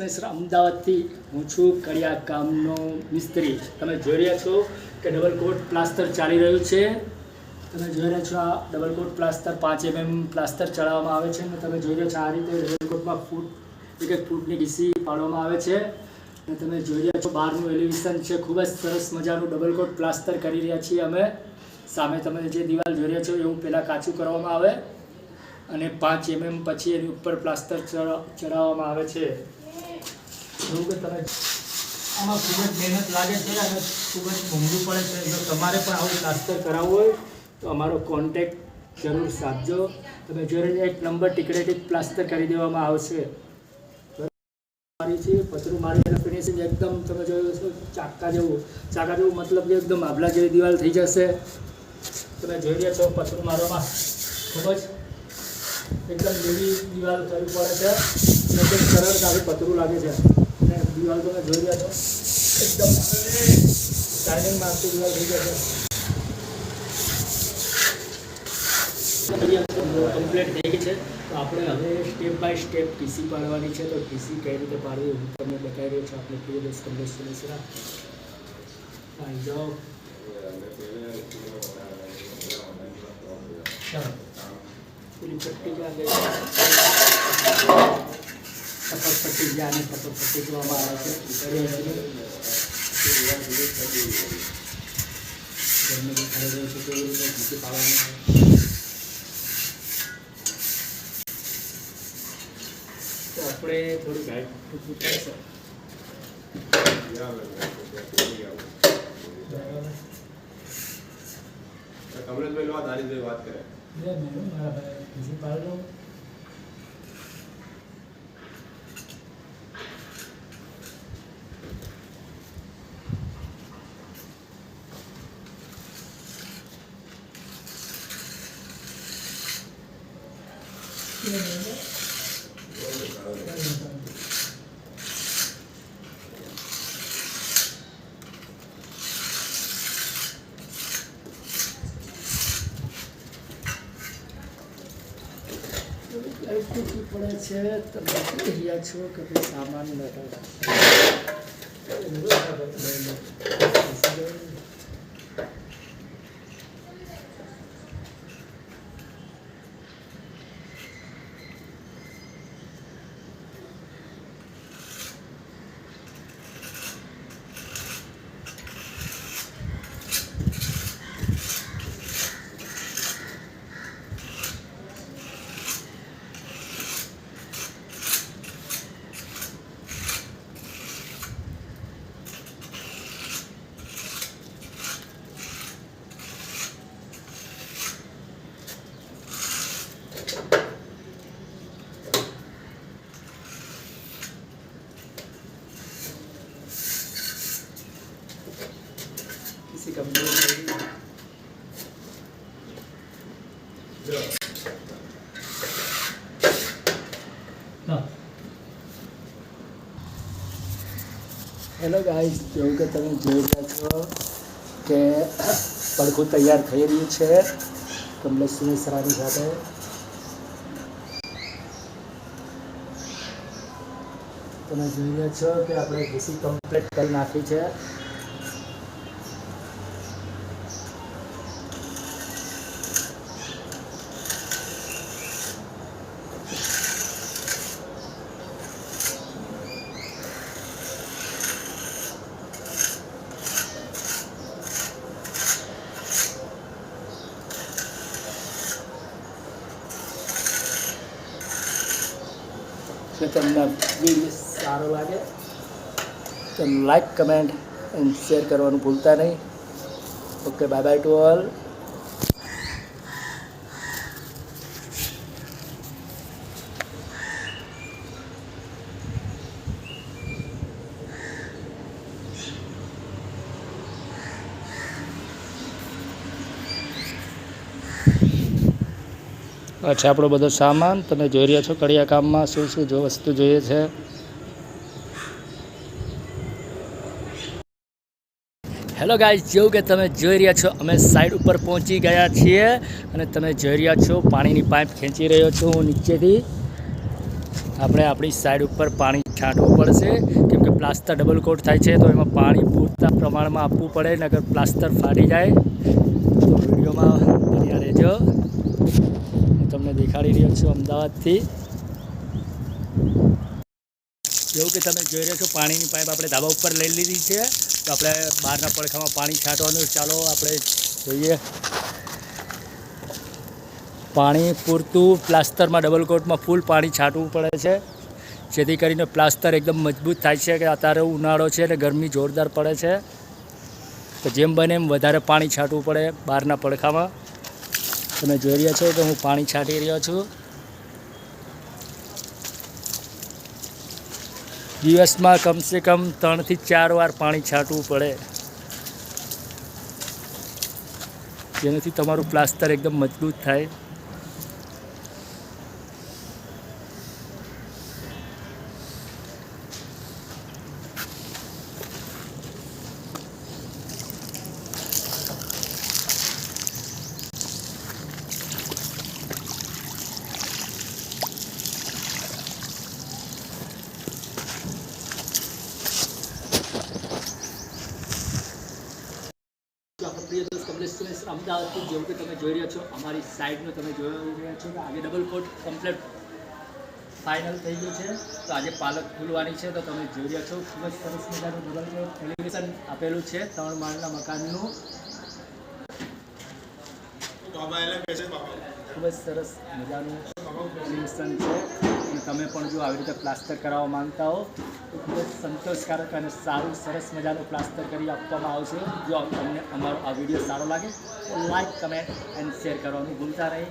મિશ્ર અમદાવાદથી હું છું કડિયા કામનો મિસ્ત્રી. તમે જોઈ રહ્યા છો કે ડબલ કોટ પ્લાસ્ટર ચાલી રહ્યું છે. તમે જોઈ રહ્યા છો આ ડબલ કોટ પ્લાસ્ટર પાંચ એમએમ પ્લાસ્ટર ચડાવવામાં આવે છે અને તમે જોઈ રહ્યા છો આ રીતે ડબલ કોટમાં ફૂટ, એક એક ફૂટની ડીસી પાડવામાં આવે છે. અને તમે જોઈ રહ્યા છો બહારનું એલિવેશન છે. ખૂબ જ સરસ મજાનું ડબલ કોટ પ્લાસ્ટર કરી રહ્યા છીએ અમે. સામે તમે જે દિવાલ જોઈ રહ્યા છો એવું પહેલાં કાચું કરવામાં આવે અને પાંચ એમએમ પછી એની ઉપર પ્લાસ્ટર ચડા- ચડાવવામાં આવે છે. એવું કે તમે આમાં ખૂબ જ મહેનત લાગે છે અને ખૂબ જ મોંઘું પડે છે. જો તમારે પણ આવું પ્લાસ્ટર કરાવવું હોય, તો અમારો કોન્ટેક જરૂર સાધજો. તમે જોઈને એક નંબર ટીકડેથી પ્લાસ્ટર કરી દેવામાં આવશે. મારી છે, પતરું મારી ફિનિશિંગ એકદમ તમે જોયું છો ચાકા જેવું. ચાકા જેવું મતલબ કે એકદમ આભલા જેવી દિવાલ થઈ જશે. તમે જોઈ રહ્યા છો, પતરું મારવામાં ખૂબ જ એકદમ લીલી દિવાલ કરવી પડે છે. અને સરળતાથી પતરું લાગે છે. અને દિવાલ તમે જોઈ રહ્યા છો. એકદમ ટાઈમિંગ મારતી દિવાલ થઈ જશે કમ્પ્લીટ થઈ ગઈ છે. તો આપણે હવે સ્ટેપ બાય સ્ટેપ ટીસી પાડવાની છે. તો ટીસી કઈ રીતે પાડવી હું તમને બતાવી રહ્યો છું. આપણે પ્રિય દોસ્ત કમલેશ સુરેશરા આવી જાઓ. પૂરી પટ્ટી જ્યાં ગઈ ટપક પટ્ટી જ્યાં આને ટપક પટ્ટી કહેવામાં આવે છે એ કરીએ છીએ ઘરને દેખાડી રહ્યો છે કેવી રીતે ટીસી પાડવાની તો આપણે થોડું ગાઈડ પૂછવું પડશે કમલેશભાઈ લો દારીભાઈ વાત કરે બે મેડમ મારા ભાઈ ટીસી પાડી શું પડે છે તમે જોઈ રહ્યા છો કે ભાઈ સામાન નથી હેલો ગાઈસ જેવું કે તમે જોઈ રહ્યા છો કે પડખું તૈયાર થઈ રહ્યું છે. કમલેશ સુનેસરાની સાથે. તમે જોઈ રહ્યા છો કે આપણે ઘીસી કમ્પ્લીટ કરી નાખી છે. જો તમને વીડિયો સારો લાગે. તો લાઈક કમેન્ટ એન્ડ શેર કરવાનું ભૂલતા નહીં. Okay bye bye to all છે આપણો બધો સામાન, તમે જોઈ રહ્યા છો કડિયા કામમાં શું શું જો વસ્તુ જોઈએ છે? હેલો ગાઈઝ જેવું કે તમે જોઈ રહ્યા છો, અમે સાઈડ ઉપર પહોંચી ગયા છીએ અને તમે જોઈ રહ્યા છો, પાણીની પાઇપ ખેંચી રહ્યો છું હું નીચેથી. આપણે આપણી સાઈડ ઉપર પાણી છાંટવું પડશે, કેમ કે પ્લાસ્ટર ડબલ કોટ થાય છે, તો એમાં પાણી પૂરતા પ્રમાણમાં આપવું પડે નગર પ્લાસ્ટર ફાટી જાય. તો વિડીયોમાં બન્યા રહેજો. દેખાડી રહ્યો છું અમદાવાદથી. જેવું કે તમે જોઈ રહ્યા છો, પાણીની પાઇપ આપણે ધાબા ઉપર લઈ લીધી છે. તો આપણે બહારના પડખામાં પાણી છાંટવાનું ચાલો આપણે જોઈએ. પાણી પૂરતું પ્લાસ્ટરમાં ડબલ કોટમાં ફૂલ પાણી છાંટવું પડે છે. જેથી કરીને પ્લાસ્ટર એકદમ મજબૂત થાય છે કે અત્યારે ઉનાળો છે અને ગરમી જોરદાર પડે છે. તો જેમ બને એમ વધારે પાણી છાંટવું પડે બહારના પડખામાં. તમે જોઈ રહ્યા છો કે હું પાણી છાંટી રહ્યો છું. દિવસમાં કમસે કમ ત્રણથી ચાર વાર પાણી છાંટવું પડે. જેનાથી તમારું પ્લાસ્ટર એકદમ મજબૂત થાય. પ્રિય દોસ્ત કમલેશ સુરેશ અમદાવાદથી જેવું કે તમે જોઈ રહ્યા છો અમારી સાઈડનો તમે જોઈ રહ્યા છો આજે ડબલ કોટ કમ્પ્લેટ ફાઇનલ થઈ ગયું છે. તો આજે પાલક ખુલવાની છે તો તમે જોઈ રહ્યા છો ખૂબ જ સરસ મજાનું ડબલ એલિવેશન આપેલું છે ત્રણ માળના મકાનનું. ખૂબ જ સરસ મજાનું એલિવેશન છે. તમે પણ જો આવી રીતે પ્લાસ્ટર કરાવવા માંગતા હો, તો ખૂબ જ સંતોષકારક અને સારું, સરસ મજાનું પ્લાસ્ટર કરી આપવામાં આવશે. જો તમને અમારો આ વીડિયો સારો લાગે, તો લાઇક કમેન્ટ એન્ડ શેર કરવાનું ભૂલતા નહીં.